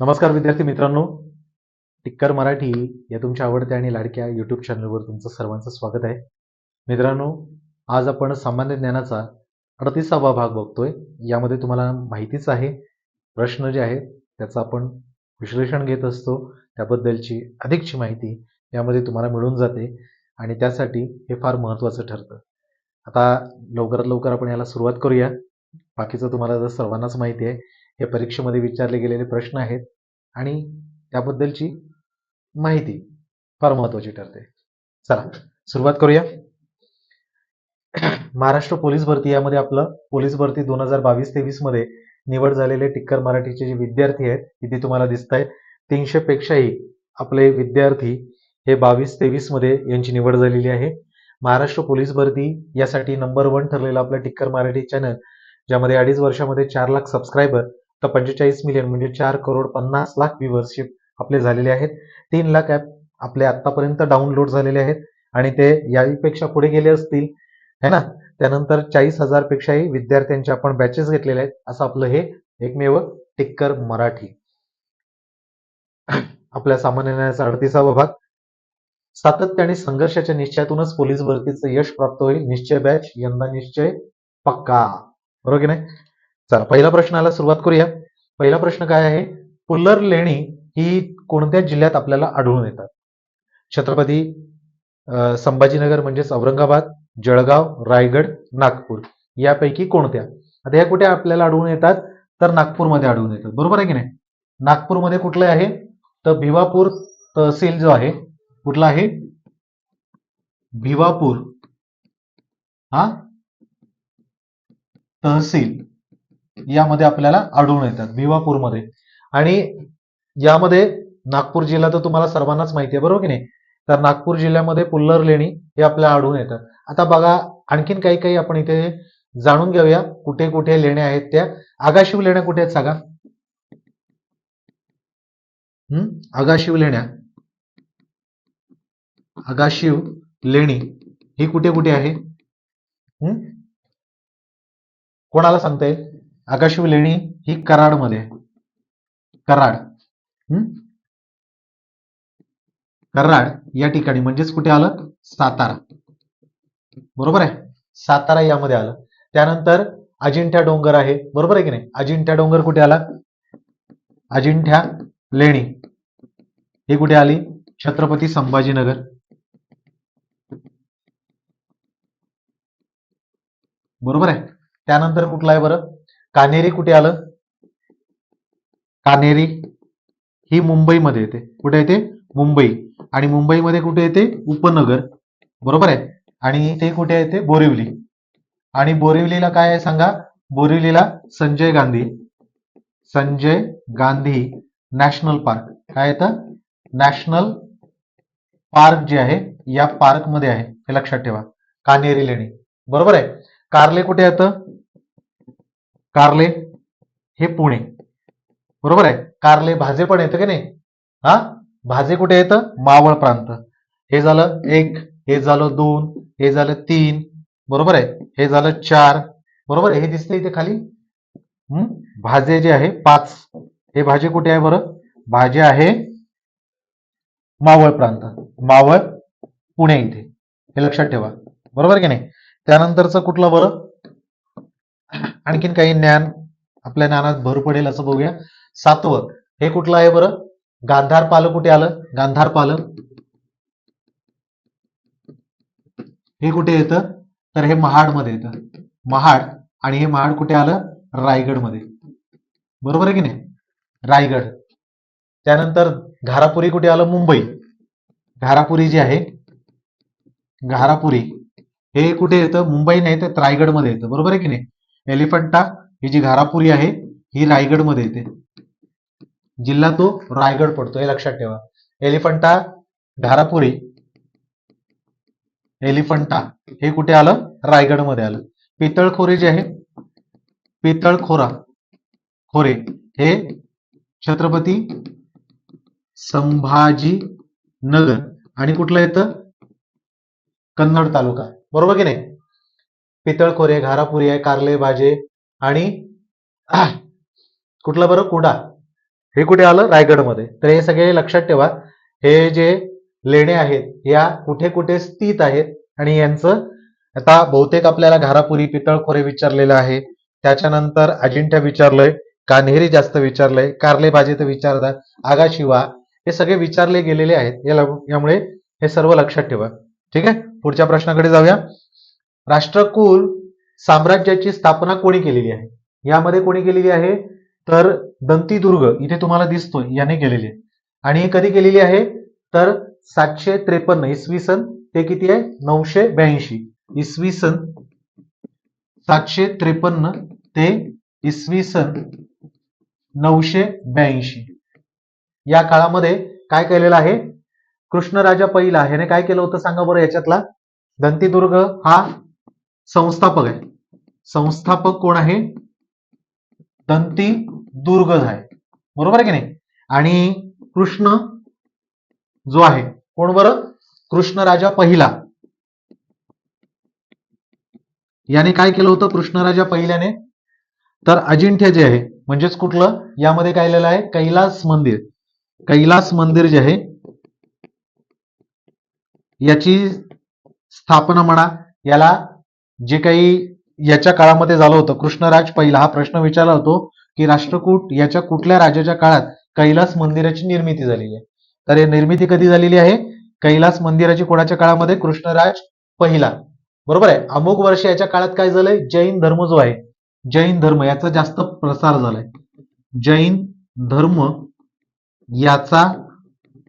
नमस्कार विद्यार्थी मित्रांनो. टिक्कर मराठी या तुमच्या आवडत्या आणि लाडक्या यूट्यूब चॅनलवर तुमचं सर्वांचं स्वागत आहे. मित्रांनो आज आपण सामान्य ज्ञानाचा अडतीसावा भाग बघतोय. यामध्ये तुम्हाला माहितीच आहे. प्रश्न जे आहेत त्याचं आपण विश्लेषण घेत असतो. त्याबद्दलची अधिकची माहिती यामध्ये तुम्हाला मिळून जाते आणि त्यासाठी हे फार महत्त्वाचं ठरतं. आता लवकरात लवकर आपण याला सुरुवात करूया. बाकीचं तुम्हाला जर सर्वांनाच माहिती आहे हे परीक्षेमध्ये विचारले गेलेले प्रश्न आहेत आणि त्याबद्दलची माहिती फार महत्वाची ठरते. चला सुरुवात करूया. महाराष्ट्र पोलीस भरती यामध्ये आपलं पोलीस भरती दोन हजार बावीस तेवीसमध्ये निवड झालेले टिक्कर मराठीचे जे विद्यार्थी आहेत इथे तुम्हाला दिसत आहेत तीनशे पेक्षाही आपले विद्यार्थी हे बावीस तेवीसमध्ये यांची निवड झालेली आहे. महाराष्ट्र पोलीस भरती यासाठी नंबर वन ठरलेलं आपलं टिक्कर मराठी चॅनल ज्यामध्ये अडीच वर्षामध्ये चार लाख सबस्क्रायबर तर पंचेचाळीस मिलियन म्हणजे चार करोड पन्नास लाख व्ह्युअरशिप आपले झालेले आहेत. तीन लाख ॲप आपले आतापर्यंत डाउनलोड झालेले आहेत. आणि ते यापेक्षा पुढे गेले असतील है ना? त्यानंतर चाळीस हजार पेक्षाही विद्यार्थ्यांचे आपण बॅचेस घेतलेले आहेत. असं आपलं हे एकमेव टिक्कर मराठी. आपल्या सामान्य न्यायाचा अडतीसावा भाग. सातत्य आणि संघर्षाच्या निश्चयातूनच पोलीस भरतीचं यश प्राप्त होईल. निश्चय बॅच यंदा निश्चय पक्का. बरोबर की नाही? चला पहिला प्रश्नाला सुरुवात करूया. पहिला प्रश्न काय आहे? पुल्लर लेणी ही कोणत्या जिल्ह्यात आपल्याला आढळून येतात? छत्रपती संभाजीनगर म्हणजेच औरंगाबाद जळगाव रायगड नागपूर यापैकी कोणत्या? आता या कुठे आपल्याला आढळून येतात? तर नागपूरमध्ये आढळून येतात. बरोबर आहे की नाही? नागपूरमध्ये कुठलं आहे? तर भिवापूर तहसील जो आहे कुठला आहे? भिवापूर. हा? तहसील. यामध्ये आपल्याला आढळून येतात भिवापूरमध्ये. आणि यामध्ये नागपूर जिल्हा तर तुम्हाला सर्वांनाच माहिती आहे बरोबर की नाही? तर नागपूर जिल्ह्यामध्ये पुल्लर लेणी हे आपल्याला आढळून येतात. आता बघा आणखीन काही काही आपण इथे जाणून घेऊया कुठे कुठे लेण्या आहेत त्या. आगाशिव लेण्या कुठे आहेत सांगा? हम्म आगाशिव लेण्या. आगाशिव लेणी ही कुठे कुठे आहे? हम्म कोणाला सांगता येईल आकाशिव लेणी ही कराडमध्ये. मध्ये कराड कराड या ठिकाणी म्हणजेच कुठे आलं? सातारा. बरोबर आहे? सातारा यामध्ये आलं. त्यानंतर अजिंठ्या डोंगर आहे. बरोबर आहे की नाही? अजिंठ्या डोंगर कुठे आला? अजिंठ्या लेणी. ही कुठे आली? छत्रपती संभाजीनगर. बरोबर आहे? त्यानंतर कुठलं आहे बरं? कानेरी कुठे आलं? कानेरी ही मुंबईमध्ये येते. कुठे येते? मुंबई. आणि मुंबईमध्ये कुठे येते? उपनगर. बरोबर आहे? आणि ते कुठे येते बोरिवली. आणि बोरिवलीला काय आहे सांगा? बोरिवलीला Sanjay Gandhi. Sanjay Gandhi national park. काय येतं नॅशनल पार्क जे आहे या पार्कमध्ये आहे. हे लक्षात ठेवा. कानेरी लेणी. बरोबर आहे? कार्ले कुठे येतं? कार्ले हे पुणे. बरोबर आहे? कार्ले भाजे पण येतं की नाही? हा? भाजे कुठे येतं? मावळ प्रांत. हे झालं एक हे झालं दोन हे झालं तीन. बरोबर आहे? हे झालं चार. बरोबर आहे? हे दिसतंय इथे खाली. भाजे जे आहे पाच. हे भाजे कुठे आहे बरं? भाजे आहे मावळ प्रांत. मावळ पुणे इथे. हे लक्षात ठेवा. बरोबर की नाही? त्यानंतरचं कुठलं बरं? आणखीन काही ज्ञान आपल्या ज्ञानात भर पडेल असं बघूया. सातवं. हे कुठलं आहे बरं? गांधार पालं कुठे आलं? गांधार पालं हे कुठे येतं? तर हे महाडमध्ये येतं. महाड आणि हे महाड कुठे आलं? रायगडमध्ये. बरोबर आहे की नाही? रायगड. त्यानंतर घारापुरी कुठे आलं? मुंबई. घारापुरी जी आहे घारापुरी. हे कुठे येतं? मुंबई नाही तर रायगडमध्ये येतं. बरोबर आहे की नाही? एलिफंटा ही जी घारापुरी आहे ही रायगडमध्ये येते. जिल्हा तो रायगड पडतो हे लक्षात ठेवा. एलिफंटा घारापुरी एलिफंटा हे कुठे आलं? रायगडमध्ये आलं. पितळखोरे जे आहे पितळखोरा खोरे हे छत्रपती संभाजी नगर आणि कुठलं येतं? कन्नड तालुका. बरोबर की नाही? पितळखोरे घारापुरी आहे कारले भाजे आणि कुठलं बरं? कुडा. हे कुठे आलं? रायगडमध्ये. तर हे सगळे लक्षात ठेवा. हे जे लेणे आहेत या कुठे कुठे स्थित आहेत आणि यांचं आता बहुतेक आपल्याला घारापुरी पितळखोरे विचारलेलं आहे. त्याच्यानंतर अजिंठा विचारलंय कान्हेरी जास्त विचारलंय कारले तर विचारतात आगाशिवा. हे सगळे विचारले गेलेले आहेत. यामुळे हे सर्व लक्षात ठेवा. ठीक आहे? पुढच्या प्रश्नाकडे जाऊया. राष्ट्रकुल साम्राज्याची स्थापना कोणी केलेली आहे? यामध्ये कोणी केलेली आहे? तर दंतीदुर्ग इथे तुम्हाला दिसतोय याने केलेली आहे. आणि कधी केलेली आहे? तर सातशे त्रेपन्न इसवी सन ते किती आहे? नऊशे ब्याऐंशी इसवी सन सातशे त्रेपन्न ते इसवी सन नऊशे ब्याऐंशी. या काळामध्ये काय केलेलं आहे? कृष्णराजा पहिला ह्याने काय केलं होतं सांगा बरं याच्यातला? दंतीदुर्ग हा संस्थापक आहे संस्थापक कोण आहे? दंती दुर्ग आहे बरोबर आहे की नाही? आणि कृष्ण जो आहे कोण बरं? कृष्णराजा पहिला. याने काय केलं होतं? कृष्णराजा पहिल्याने. तर अजिंठ्य जे आहे म्हणजेच कुठलं? यामध्ये काय लिहिलं आहे? कैलास मंदिर. कैलास मंदिर जे आहे याची स्थापना म्हणा याला जे काही याच्या काळामध्ये झालं होतं कृष्णराज पहिला हा प्रश्न विचारला होतो की राष्ट्रकूट याच्या कुठल्या राजाच्या काळात कैलास मंदिराची निर्मिती झालेली आहे? तर हे निर्मिती कधी झालेली आहे? कैलास मंदिराची कोणाच्या काळामध्ये? कृष्णराज पहिला. बरोबर आहे? अमुक वर्ष याच्या काळात काय झालंय? जैन धर्म जो आहे जैन धर्म याचा जास्त प्रसार झालाय. जैन धर्म याचा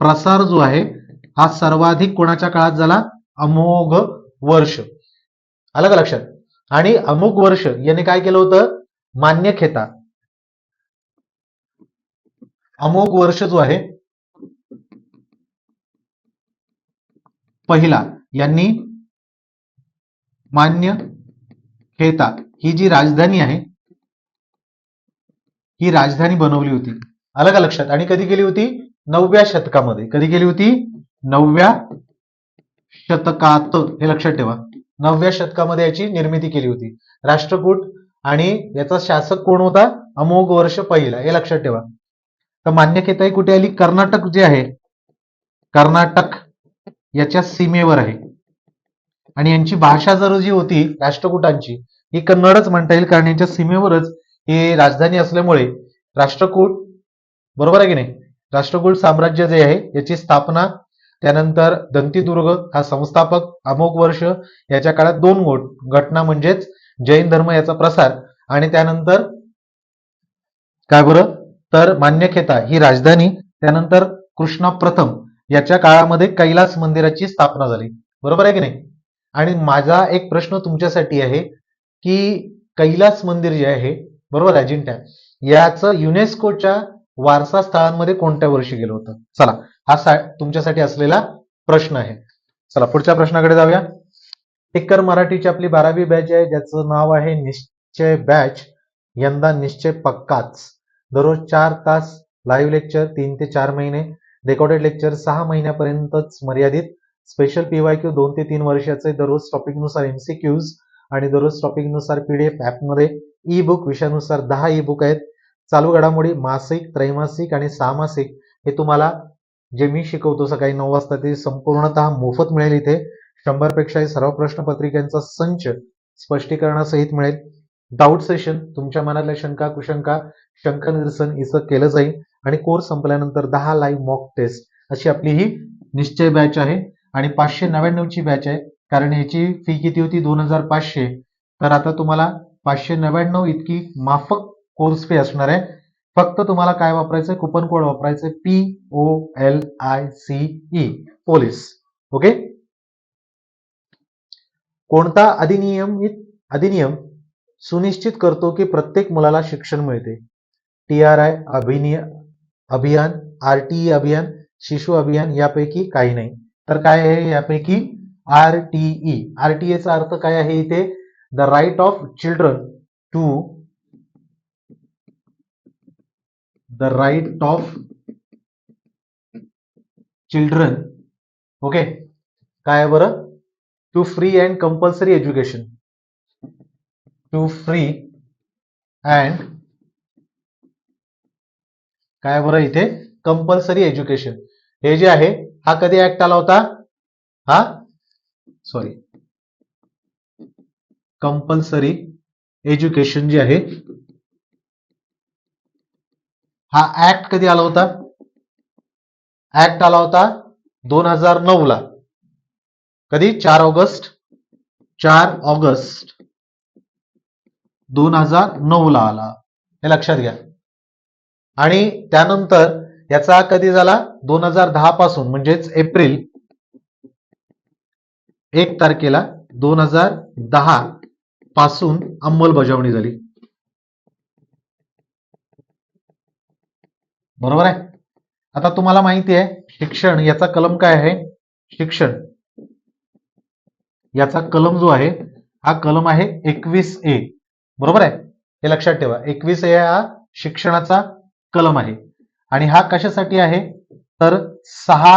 प्रसार जो आहे हा सर्वाधिक कोणाच्या काळात झाला? अमोघ वर्ष. आलं का लक्षात. आणि अमुक वर्ष याने काय केलं होतं? मान्य खेता. अमुक वर्ष जो आहे पहिला यांनी मान्य खेता ही जी राजधानी आहे ही राजधानी बनवली होती. आलं का लक्षात. आणि कधी केली होती? नवव्या शतकामध्ये. कधी केली होती? नवव्या शतकात. हे लक्षात ठेवा. नवव्या शतकामध्ये याची निर्मिती केली होती. राष्ट्रकूट आणि याचा शासक कोण होता? अमोघ वर्ष पहिला. हे लक्षात ठेवा. तर मान्य ही कुठे आली? कर्नाटक जे आहे कर्नाटक याच्या सीमेवर आहे. आणि यांची भाषा जर जी होती राष्ट्रकूटांची ही कन्नडच म्हणता येईल कारण यांच्या सीमेवरच ही राजधानी असल्यामुळे राष्ट्रकूट बरोबर आहे की नाही? राष्ट्रकूट साम्राज्य जे आहे याची स्थापना त्यानंतर दंतीदुर्ग हा संस्थापक अमोक वर्ष याच्या काळात दोन गोट घटना म्हणजेच जैन धर्म याचा प्रसार आणि त्यानंतर काय बरं तर मान्यखेता ही राजधानी त्यानंतर कृष्णा प्रथम याच्या काळामध्ये कैलास मंदिराची स्थापना झाली. बरोबर आहे की नाही? आणि माझा एक प्रश्न तुमच्यासाठी आहे की कैलास मंदिर जे आहे बरोबर अजिंठा याचं युनेस्कोच्या वारसा स्थळांमध्ये कोणत्या वर्षी गेलं होतं? चला हा सा तुमच्यासाठी असलेला प्रश्न आहे. चला पुढच्या प्रश्नाकडे जाऊया. टिक्कर मराठीची आपली बारावी बॅच आहे ज्याचं नाव आहे निश्चय बॅच यंदा निश्चय पक्काच. दररोज चार तास लाईव्ह लेक्चर तीन ते चार महिने. रेकॉर्डेड लेक्चर सहा महिन्यापर्यंतच मर्यादित. स्पेशल पीवाय क्यू दोन ते तीन वर्षाचे. दररोज टॉपिकनुसार एमसीक्यूज आणि दररोज टॉपिकनुसार पीडीएफ ॲपमध्ये ई बुक विषयानुसार दहा ई बुक आहेत. चालू घडामोडी मासिक त्रैमासिक आणि सहामासिक हे तुम्हाला जे मी शिकवतो सकाळी नऊ वाजता ते संपूर्णतः मोफत मिळेल इथे. शंभरपेक्षाही सर्व प्रश्नपत्रिकांचा संच स्पष्टीकरणासहित मिळेल. डाऊट सेशन तुमच्या मनातल्या शंका कुशंका शंका निरसन इथं केलं जाईल आणि कोर्स संपल्यानंतर दहा लाईव्ह मॉक टेस्ट अशी आपली ही निश्चय बॅच आहे आणि पाचशे नव्याण्णवची बॅच आहे. कारण याची फी किती होती? दोन हजार पाचशे. तर आता तुम्हाला पाचशे नव्याण्णव इतकी माफक कोर्स फी असणार आहे. फक्त तुम्हाला काय वापरायचं कुपन कोड वापरायचं P O L I C E police okay कोणता अधिनियम अधिनियम सुनिश्चित करतो की प्रत्येक मुलाला शिक्षण मिळते? टी आर आय अभिनिय अभियान आर टी ई अभियान शिशु अभियान यापैकी काही नाही. तर काय आहे यापैकी? R T E R T एचा अर्थ काय आहे इथे? The right of children to the right of children okay काय आहे बरं? To free and compulsory education to free and काय बरं इथे? कंपल्सरी एज्युकेशन हे जे आहे हा कधी ऍक्ट आला होता? हा? सॉरी कंपल्सरी एज्युकेशन जे आहे हा ऍक्ट कधी आला होता? ऍक्ट आला होता दोन हजार नऊ ला. कधी? चार ऑगस्ट. चार ऑगस्ट. दोन हजार नऊ ला आला. हे लक्षात घ्या. आणि त्यानंतर याचा कधी झाला? दोन हजार दहा पासून म्हणजेच एप्रिल. एक तारखेला दोन हजार दहा पासून अंमलबजावणी झाली. बरोबर आहे? आता तुम्हाला माहिती आहे शिक्षण याचा कलम काय आहे? शिक्षण. याचा कलम जो आहे हा कलम आहे एकवीस ए. बरोबर आहे? हे लक्षात ठेवा. एकवीस ए हा शिक्षणाचा कलम आहे. आणि हा कशासाठी आहे? तर सहा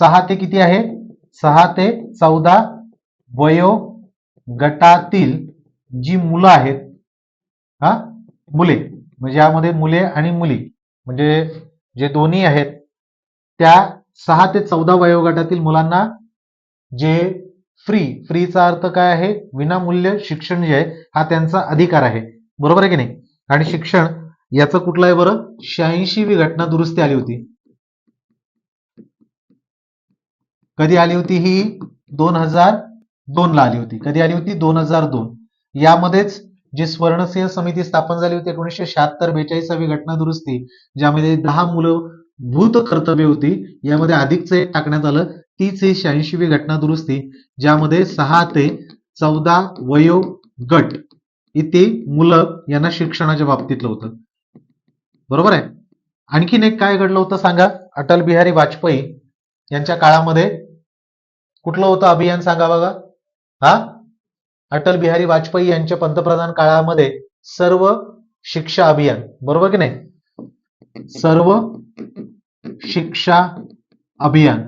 सहा ते किती आहे? सहा ते चौदा वयो गटातील जी मुलं आहेत हा? मुले. म्हणजे यामध्ये मुले आणि मुली. म्हणजे जे दोन्ही आहेत त्या सहा ते चौदा वयोगटातील मुलांना जे फ्री फ्रीचा अर्थ काय आहे? विनामूल्य शिक्षण जे आहे हा त्यांचा अधिकार आहे. बरोबर आहे की नाही? आणि शिक्षण याचं कुठलं आहे बरं? शहाऐंशीवी घटना दुरुस्ती आली होती. कधी आली होती ही? दोन हजार दोन ला आली होती. कधी आली होती? दोन हजार दोन. यामध्येच जी स्वर्णसिंह समिती स्थापन झाली होती एकोणीसशे शहात्तर बेचाळीसावी घटना दुरुस्ती ज्यामध्ये दहा मुलं भूत कर्तव्य होती यामध्ये अधिकच एक टाकण्यात आलं तीच ही शहाऐंशीवी घटना दुरुस्ती ज्यामध्ये सहा ते चौदा वयो गट इथे मुलं यांना शिक्षणाच्या बाबतीतलं होतं. बरोबर आहे? आणखीन एक काय घडलं होतं सांगा? अटल बिहारी वाजपेयी यांच्या काळामध्ये कुठलं होतं अभियान सांगा बघा. हा? अटल बिहारी वाजपेयी यांच्या पंतप्रधान काळामध्ये सर्व शिक्षा अभियान बरोबर की नाही? सर्व शिक्षा अभियान.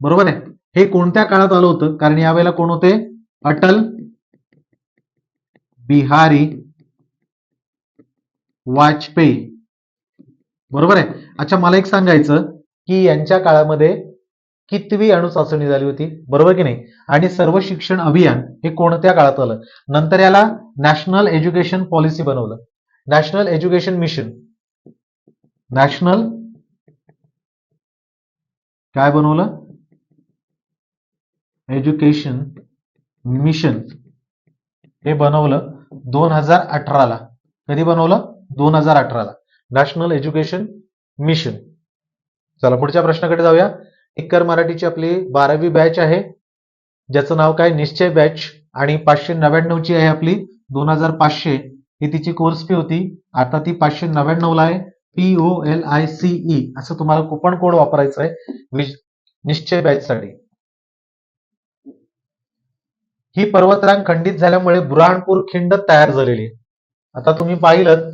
बरोबर आहे? हे कोणत्या काळात आलं होतं? कारण यावेळेला कोण होते? अटल बिहारी वाजपेयी. बरोबर आहे? अच्छा मला एक सांगायचं की यांच्या काळामध्ये कितवी अणुचाचणी झाली होती. बरोबर की नाही? आणि सर्व शिक्षण अभियान हे कोणत्या काळात आलं? नंतर याला नॅशनल एज्युकेशन पॉलिसी बनवलं. National education mission. नॅशनल काय बनवलं? Education mission. हे बनवलं दोन हजार अठराला. कधी बनवलं? दोन हजार अठराला. National education mission. चला पुढच्या प्रश्नाकडे जाऊया. इक्कर मराठीची आपली बारावी बॅच आहे. ज्याचं नाव काय? निश्चय बॅच आणि पाचशे नव्याण्णवची आहे आपली दोन हजार पाचशे. ही तिची कोर्स फी होती. आता ती पाचशे नव्याण्णवला आहे. P O L I C E असं तुम्हाला कुपन कोड वापरायचा आहे. निश्चय बॅच साठी. ही पर्वतरांग खंडित झाल्यामुळे बुरहाणपूर खिंड तयार झालेली. आहे आता तुम्ही पाहिलं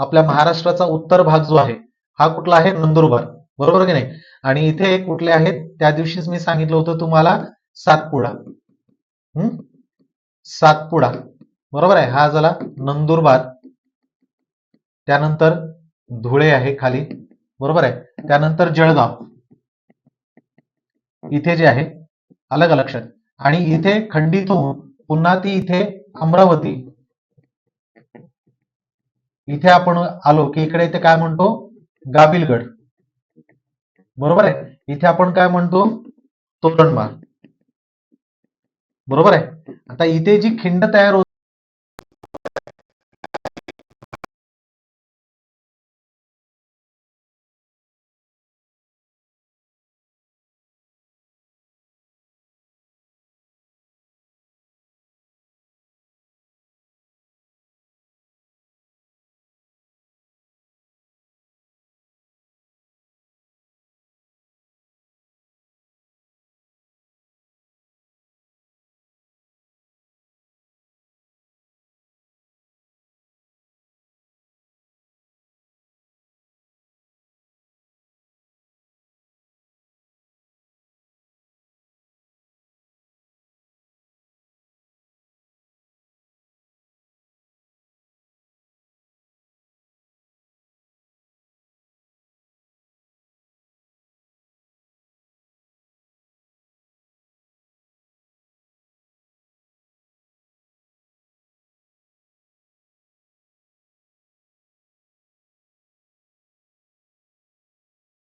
आपल्या महाराष्ट्राचा उत्तर भाग जो आहे हा कुठला आहे? नंदुरबार. बरोबर की नाही? आणि इथे कुठले आहेत? त्या दिवशीच मी सांगितलं होतं तुम्हाला सातपुडा. हम्म सातपुडा. बरोबर आहे? हा झाला नंदुरबार त्यानंतर धुळे आहे खाली. बरोबर आहे? त्यानंतर जळगाव. इथे जे आहे अलग लक्षात आणि इथे खंडित होऊन पुन्हा ती इथे अमरावती. इथे आपण आलो की इकडे इथे काय म्हणतो? गाबिलगड. बरोबर आहे? इथे आपण काय म्हणतो? तोरणमाळ बरोबर आहे? आता इथे जी खिंड तयार होत